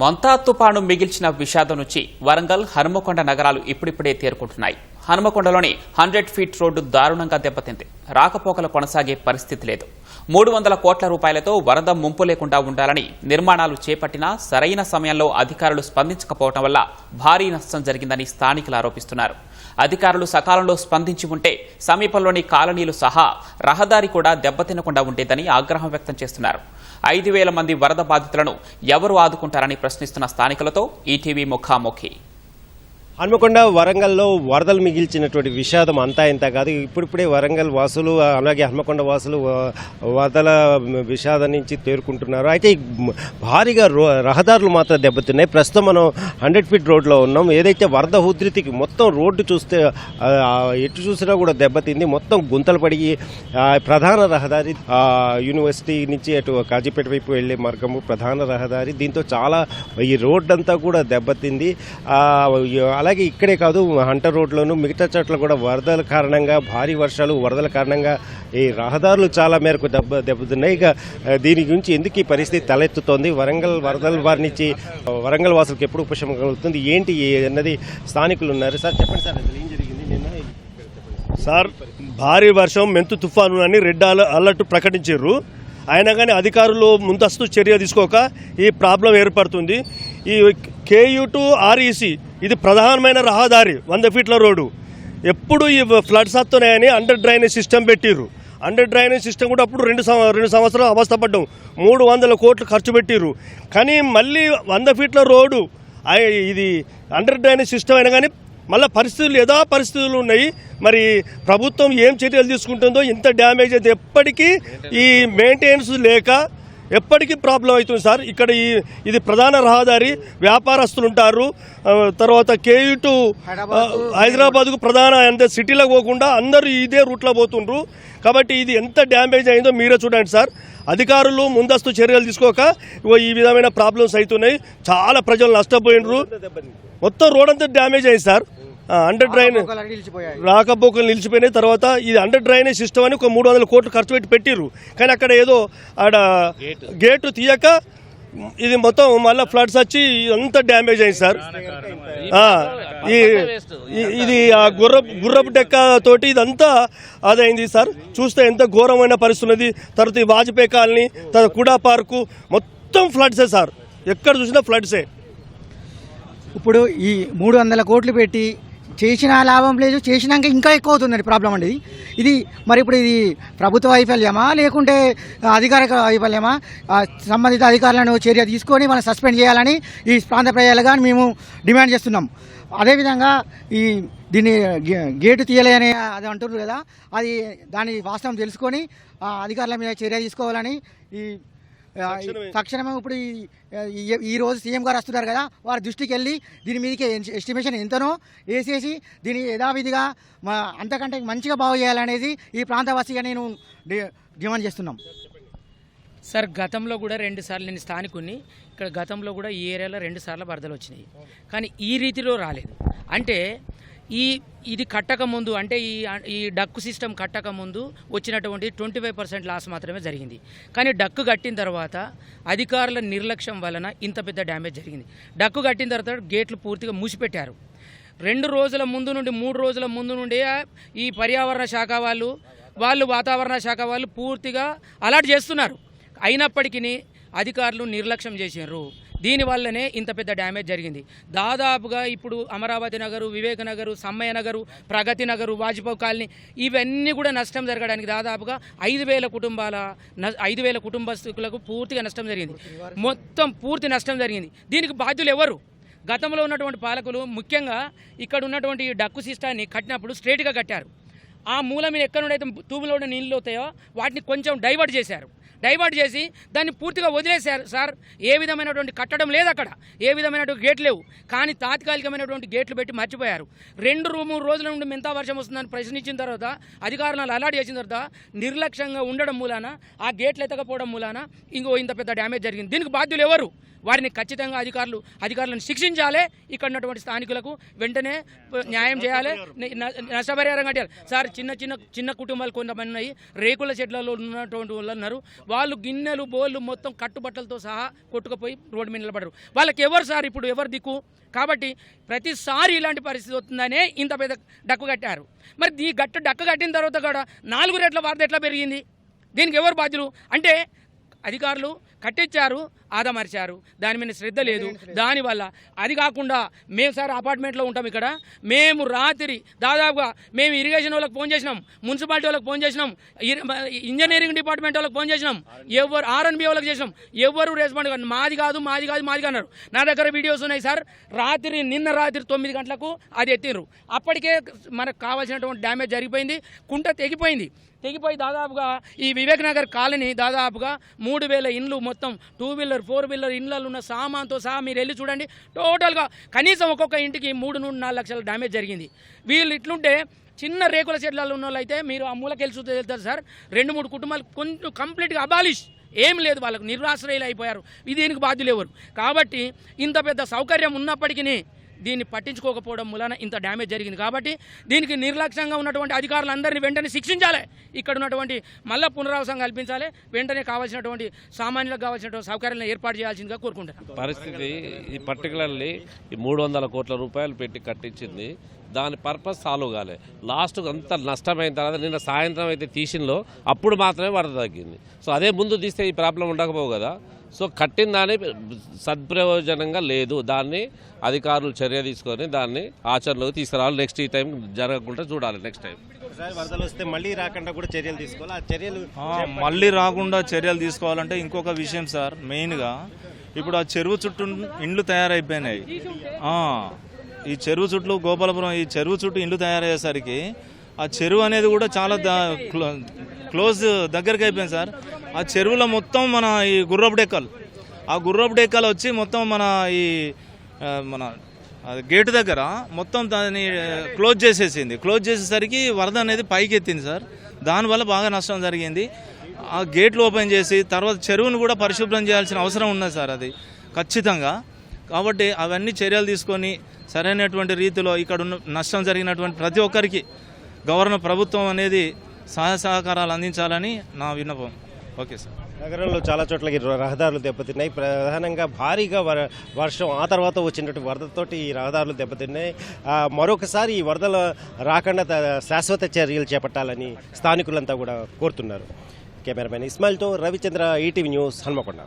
మొంతా తుపాను మిగిల్చిన విషాదం నుంచి వరంగల్ హనుమకొండ నగరాలు ఇప్పుడిప్పుడే తేరుకుంటున్నాయి. హనుమకొండలోని హండ్రెడ్ ఫీట్ రోడ్డు దారుణంగా దెబ్బతింది. రాకపోకలు కొనసాగే పరిస్థితి లేదు. మూడు వందల కోట్ల రూపాయలతో వరద ముంపు లేకుండా ఉండాలని నిర్మాణాలు చేపట్టినా సరైన సమయంలో అధికారులు స్పందించకపోవడం వల్ల భారీ నష్టం జరిగిందని స్థానికులు ఆరోపిస్తున్నారు. అధికారులు సకాలంలో స్పందించి ఉంటే సమీపంలోని కాలనీలు సహా రహదారి కూడా దెబ్బతినకుండా ఉండేదని ఆగ్రహం వ్యక్తం చేస్తున్నారు. ఐదు వేల మంది వరద బాధితులను ఎవరు ఆదుకుంటారని ప్రశ్నిస్తున్న స్థానికులతో ఈటీవీ ముఖాముఖి. హన్మకొండ వరంగల్లో వరదలు మిగిల్చినటువంటి విషాదం అంతా ఇంత కాదు. ఇప్పుడిప్పుడే వరంగల్ వాసులు అలాగే హన్మకొండ వాసులు వరదల విషాదం నుంచి తేరుకుంటున్నారు. అయితే భారీగా రో రహదారులు మాత్రం దెబ్బతిన్నాయి. ప్రస్తుతం మనం హండ్రెడ్ ఫీట్ రోడ్లో ఉన్నాం. ఏదైతే వరద ఉధృతికి మొత్తం రోడ్డు చూస్తే ఎటు చూసినా కూడా దెబ్బతింది. మొత్తం గుంతలు పడి ప్రధాన రహదారి యూనివర్సిటీ నుంచి అటు కాజీపేట వైపు వెళ్ళే మార్గము ప్రధాన రహదారి. దీంతో చాలా ఈ రోడ్డంతా కూడా దెబ్బతింది. అలా అలాగే ఇక్కడే కాదు హంటర్ రోడ్లోను మిగతా చోట్ల కూడా వరదల కారణంగా భారీ వర్షాలు వరదల కారణంగా ఈ రహదారులు చాలా మేరకు దెబ్బ దెబ్బతున్నాయి. ఇక దీని గురించి ఎందుకు ఈ పరిస్థితి తలెత్తుతోంది? వరంగల్ వరదల వారి నుంచి వరంగల్ వాసులకు ఎప్పుడు ఉపశమనం కలుగుతుంది? ఏంటి అన్నది స్థానికులు ఉన్నారు. సార్ చెప్పండి సార్ అసలు ఏం జరిగింది? నిన్న సార్ భారీ వర్షం మెంతు తుఫాను అని రెడ్ అలర్ట్ ప్రకటించారు. అయినా కానీ అధికారులు ముందస్తు చర్య తీసుకోక ఈ ప్రాబ్లం ఏర్పడుతుంది. ఈ కేయూ టు ఆర్ఈసి ఇది ప్రధానమైన రహదారి వంద ఫీట్ల రోడ్డు. ఎప్పుడు ఈ ఫ్లడ్స్ వస్తున్నాయని అండర్ డ్రైనేజ్ సిస్టమ్ పెట్టిర్రు. అండర్ డ్రైనేజ్ సిస్టమ్ కూడా అప్పుడు రెండు సంవ- రెండు సంవత్సరాలు అవస్థపడ్డాం మూడు వందల కోట్లు ఖర్చు పెట్టిర్రు. కానీ మళ్ళీ వంద ఫీట్ల రోడ్డు ఇది అండర్ డ్రైనేజ్ సిస్టమ్ అయినా కానీ మళ్ళీ పరిస్థితులు యథా పరిస్థితులు ఉన్నాయి. మరి ప్రభుత్వం ఏం చర్యలు తీసుకుంటుందో ఇంత డ్యామేజ్ అయితే ఎప్పటికీ ఈ మెయింటెనెన్స్ లేక ఎప్పటికీ ప్రాబ్లం అవుతుంది సార్. ఇక్కడ ఈ ఇది ప్రధాన రహదారి వ్యాపారస్తులు ఉంటారు తర్వాత కేయూ టు హైదరాబాద్కు ప్రధాన అంటే సిటీలోకి పోకుండా అందరూ ఇదే రూట్లో పోతుండ్రు. కాబట్టి ఇది ఎంత డ్యామేజ్ అయిందో మీరే చూడండి సార్. అధికారులు ముందస్తు చర్యలు తీసుకోక ఈ విధమైన ప్రాబ్లమ్స్ అవుతున్నాయి. చాలా ప్రజలు నష్టపోయినరు. మొత్తం రోడ్ అంతా డ్యామేజ్ అయింది సార్. అండర్ డ్రైన్ రాకపోకలు నిలిచిపోయినాయి. తర్వాత ఇది అండర్ డ్రైనేజ్ సిస్టమ్ అని ఒక మూడు వందల కోట్లు ఖర్చు పెట్టి పెట్టిర్రు. కానీ అక్కడ ఏదో ఆడ గేటు తీయక ఇది మొత్తం మళ్ళీ ఫ్లడ్స్ వచ్చి అంతా డ్యామేజ్ అయింది సార్. ఇది ఆ గుర్ర గుర్రపు డెక్క తోటి ఇదంతా అదైంది సార్. చూస్తే ఎంత ఘోరమైన పరిస్థితి ఉన్నది. తర్వాత ఈ వాజ్పేయి కాలనీ తర్వాత కుడా పార్కు మొత్తం ఫ్లడ్సే సార్. ఎక్కడ చూసినా ఫ్లడ్సే ఇప్పుడు ఈ మూడు వందల కోట్లు పెట్టి చేసిన లాభం లేదు చేసినాక ఇంకా ఎక్కువ అవుతుంది ప్రాబ్లం అండి ఇది. మరి ఇప్పుడు ఇది ప్రభుత్వ వైఫల్యమా లేకుంటే అధికారిక వైఫల్యమా సంబంధిత అధికారులను చర్య తీసుకొని మనం సస్పెండ్ చేయాలని ఈ ప్రాంత ప్రజలుగా మేము డిమాండ్ చేస్తున్నాం అదేవిధంగా ఈ దీన్ని గే- గేటు తీయలేని అది అంటున్నారు కదా అది దాని వాస్తవం తెలుసుకొని అధికారుల మీద చర్య తీసుకోవాలని ఈ తక్షణమే. ఇప్పుడు ఈ- రోజు సీఎం గారు వస్తున్నారు కదా వారి దృష్టికి వెళ్ళి దీని మీదకి ఎస్టిమేషన్ ఎంతనో వేసేసి దీన్ని యథావిధిగా మా అంతకంటే మంచిగా బాగు చేయాలనేది ఈ ప్రాంతవాసిగా నేను డిమాండ్ చేస్తున్నాం. సార్ గతంలో కూడా రెండు సార్లు నేను స్థానికుని ఇక్కడ గతంలో కూడా ఈ ఏరియాలో రెండు సార్లు వరదలు వచ్చినాయి. కానీ ఈ రీతిలో రాలేదు. అంటే ఈ ఇది కట్టకముందు అంటే ఈ ఈ డక్కు సిస్టమ్ కట్టకముందు వచ్చినటువంటి ట్వంటీ ఫైవ్ పర్సెంట్ లాస్ మాత్రమే జరిగింది. కానీ డక్కు కట్టిన తర్వాత అధికారుల నిర్లక్ష్యం వలన ఇంత పెద్ద డ్యామేజ్ జరిగింది. డక్కు కట్టిన తర్వాత గేట్లు పూర్తిగా మూసిపెట్టారు. రెండు రోజుల ముందు నుండి మూడు రోజుల ముందు నుండి ఈ పర్యావరణ శాఖ వాళ్ళు వాళ్ళు వాతావరణ శాఖ వాళ్ళు పూర్తిగా అలర్ట్ చేస్తున్నారు. అయినప్పటికీ అధికారులు నిర్లక్ష్యం చేసినారు దీనివల్లనే ఇంత పెద్ద డ్యామేజ్ జరిగింది. దాదాపుగా ఇప్పుడు అమరావతి నగరు వివేక నగరు సమ్మయ్య నగరు ప్రగతి నగరు వాజ్పేయి కాలనీ ఇవన్నీ కూడా నష్టం జరగడానికి దాదాపుగా ఐదు వేల కుటుంబాల న- ఐదు వేల కుటుంబస్తులకు పూర్తిగా నష్టం జరిగింది. మొత్తం పూర్తి నష్టం జరిగింది. దీనికి బాధ్యులు ఎవరు? గతంలో ఉన్నటువంటి పాలకులు ముఖ్యంగా ఇక్కడ ఉన్నటువంటి ఈ డక్కు సిస్టాన్ని కట్టినప్పుడు స్ట్రేట్గా కట్టారు. ఆ మూల మీద ఎక్కడ నుండి అయితే తూములో నీళ్ళు అవుతాయో వాటిని కొంచెం డైవర్ట్ చేశారు. డైవర్ట్ చేసి దాన్ని పూర్తిగా వదిలేశారు. సార్ ఏ విధమైనటువంటి కట్టడం లేదు అక్కడ. ఏ విధమైనటువంటి గేట్లు లేవు. కానీ తాత్కాలికమైనటువంటి గేట్లు పెట్టి మర్చిపోయారు. రెండు రూ- మూడు రోజుల నుండి ఎంత వర్షం వస్తుందని ప్రశ్నించిన తర్వాత అధికారులను అలర్ట్ చేసిన తర్వాత నిర్లక్ష్యంగా ఉండడం మూలాన ఆ గేట్లు ఎత్తకపోవడం మూలాన ఇంకో ఇంత పెద్ద డ్యామేజ్ జరిగింది. దీనికి బాధ్యులు ఎవరు? వారిని ఖచ్చితంగా అధికారులు అధికారులను శిక్షించాలి. ఇక్కడ ఉన్నటువంటి స్థానికులకు వెంటనే న్యాయం చేయాలి. నష్టపరిహారం కట్టాలి. సార్ చిన్న చిన్న చిన్న కుటుంబాలు కొంతమంది ఉన్నాయి. రేకుల చెట్లలో ఉన్నటువంటి వాళ్ళు ఉన్నారు. వాళ్ళు గిన్నెలు బోళ్ళు మొత్తం కట్టుబట్టలతో సహా కొట్టుకుపోయి రోడ్డు మీద నిలబడరు వాళ్ళకి ఎవరు సార్ ఇప్పుడు ఎవరు దిక్కు? కాబట్టి ప్రతిసారి ఇలాంటి పరిస్థితి వస్తుందనే ఇంత పెద్ద డక్కు కట్టారు. మరి ఈ గట్టు డక్కు కట్టిన తర్వాత కూడా నాలుగు రెట్ల వరద ఎట్లా పెరిగింది. దీనికి ఎవరు బాధ్యులు? అంటే అధికారులు కట్టించారు ఆదమరిచారు. దాని మీద శ్రద్ధ లేదు. దానివల్ల అది కాకుండా మేము సార్ అపార్ట్మెంట్లో ఉంటాం ఇక్కడ. మేము రాత్రి దాదాపుగా మేము ఇరిగేషన్ వాళ్ళకి ఫోన్ చేసినాం మున్సిపాలిటీ వాళ్ళకి ఫోన్ చేసినాం ఇంజనీరింగ్ డిపార్ట్మెంట్ వాళ్ళకి ఫోన్ చేసినాం ఎవరు ఆర్ఎన్బి వాళ్ళకి చేసినాం ఎవరు రెస్పాండ్ కాదు మాది కాదు మాది కాదు మాది కాదు అన్నారు. నా దగ్గర వీడియోస్ ఉన్నాయి సార్. రాత్రి నిన్న రాత్రి తొమ్మిది గంటలకు అది ఎత్తిర్రు. అప్పటికే మనకు కావాల్సినటువంటి డ్యామేజ్ జరిగిపోయింది కుంట తెగిపోయింది. తెగిపోయి దాదాపుగా ఈ వివేక్నగర్ కాలనీ దాదాపుగా మూడు వేల ఇండ్లు మొత్తం టూ వీలర్ ఫోర్ వీలర్ ఇండ్లలో ఉన్న సామాన్తో సహా మీరు వెళ్ళి చూడండి. టోటల్గా కనీసం ఒక్కొక్క ఇంటికి మూడు నుండి నాలుగు లక్షల డ్యామేజ్ జరిగింది. వీళ్ళు ఇట్లుంటే చిన్న రేకుల చెట్లలో ఉన్న వాళ్ళు అయితే మీరు ఆ మూలకెళ్ళి చూస్తే వెళ్తారు సార్ రెండు మూడు కుటుంబాలు కొంచెం కంప్లీట్గా అబాలిష్. ఏం లేదు వాళ్ళకు నిరాశ్రయులు అయిపోయారు ఇది దీనికి బాధ్యులు ఎవరు? కాబట్టి ఇంత పెద్ద సౌకర్యం ఉన్నప్పటికీ దీన్ని పట్టించుకోకపోవడం మూలన ఇంత డ్యామేజ్ జరిగింది. కాబట్టి దీనికి నిర్లక్ష్యంగా ఉన్నటువంటి అధికారులందరినీ వెంటనే శిక్షించాలి. ఇక్కడ ఉన్నటువంటి మళ్ళా పునరావాసం కల్పించాలి. వెంటనే కావాల్సినటువంటి సామాన్యులకు కావాల్సినటువంటి సౌకర్యాలను ఏర్పాటు చేయాల్సిందిగా కోరుకుంటున్నాను. పరిస్థితి ఈ పర్టికులర్లీ ఈ మూడు వందల కోట్ల రూపాయలు పెట్టి కట్టించింది దాని పర్పస్ సాల్వ్ కాలే. లాస్ట్ అంత నష్టమైన తర్వాత నిన్న సాయంత్రం అయితే తీసిందో అప్పుడు మాత్రమే వరద తగ్గింది. సో అదే ముందు తీస్తే ఈ ప్రాబ్లం ఉండకపోవు కదా. సో కట్టిన దాన్ని సద్ప్రయోజనంగా లేదు. దాన్ని అధికారులు చర్య తీసుకొని దాన్ని ఆచరణలోకి తీసుకురావాలి. నెక్స్ట్ ఈ టైం జరగకుండా చూడాలి నెక్స్ట్ టైం. వరదలు వస్తే మళ్ళీ రాకుండా కూడా చర్యలు తీసుకోవాలి. ఆ చర్యలు మళ్ళీ రాకుండా చర్యలు తీసుకోవాలంటే ఇంకొక విషయం సార్ మెయిన్గా ఇప్పుడు ఆ చెరువు చుట్టూ ఇండ్లు తయారైపోయినాయి. ఆ, ఈ చెరువు చుట్టూ గోపాలపురం ఈ చెరువు చుట్టూ ఇండ్లు తయారయ్యేసరికి ఆ చెరువు అనేది కూడా చాలా క్లోజ్ దగ్గరికి అయిపోయింది సార్. ఆ చెరువులో మొత్తం మన ఈ గుర్రపు డెక్కలు. ఆ గుర్రపు డెక్కలు వచ్చి మొత్తం మన ఈ మన గేటు దగ్గర మొత్తం దాన్ని క్లోజ్ చేసేసింది. క్లోజ్ చేసేసరికి వరద అనేది పైకి ఎత్తింది సార్. దానివల్ల బాగా నష్టం జరిగింది. ఆ గేట్లు ఓపెన్ చేసి తర్వాత చెరువును కూడా పరిశుభ్రం చేయాల్సిన అవసరం ఉన్నది సార్ అది. ఖచ్చితంగా. కాబట్టి అవన్నీ చర్యలు తీసుకొని సరైనటువంటి రీతిలో ఇక్కడ ఉన్న నష్టం జరిగినటువంటి ప్రతి ఒక్కరికి గవర్నర్ ప్రభుత్వం అనేది సహాయ సహకారాలు అందించాలని నా విన్నపం. Okay sir. నగరంలో చాలా చోట్ల రహదారులు దెబ్బతిన్నాయి. ప్రధానంగా భారీగా వర్షం ఆ తర్వాత వచ్చినటువంటి వరదతోటి ఈ రహదారులు దెబ్బతిన్నాయి. మరొకసారి ఈ వరదలు రాకుండా శాశ్వత చర్యలు చేపట్టాలని స్థానికులంతా కూడా కోరుతున్నారు. కెమెరామెన్ ఇస్మాయిల్తో రవిచంద్ర ఈటీవీ న్యూస్ హన్మకొండ.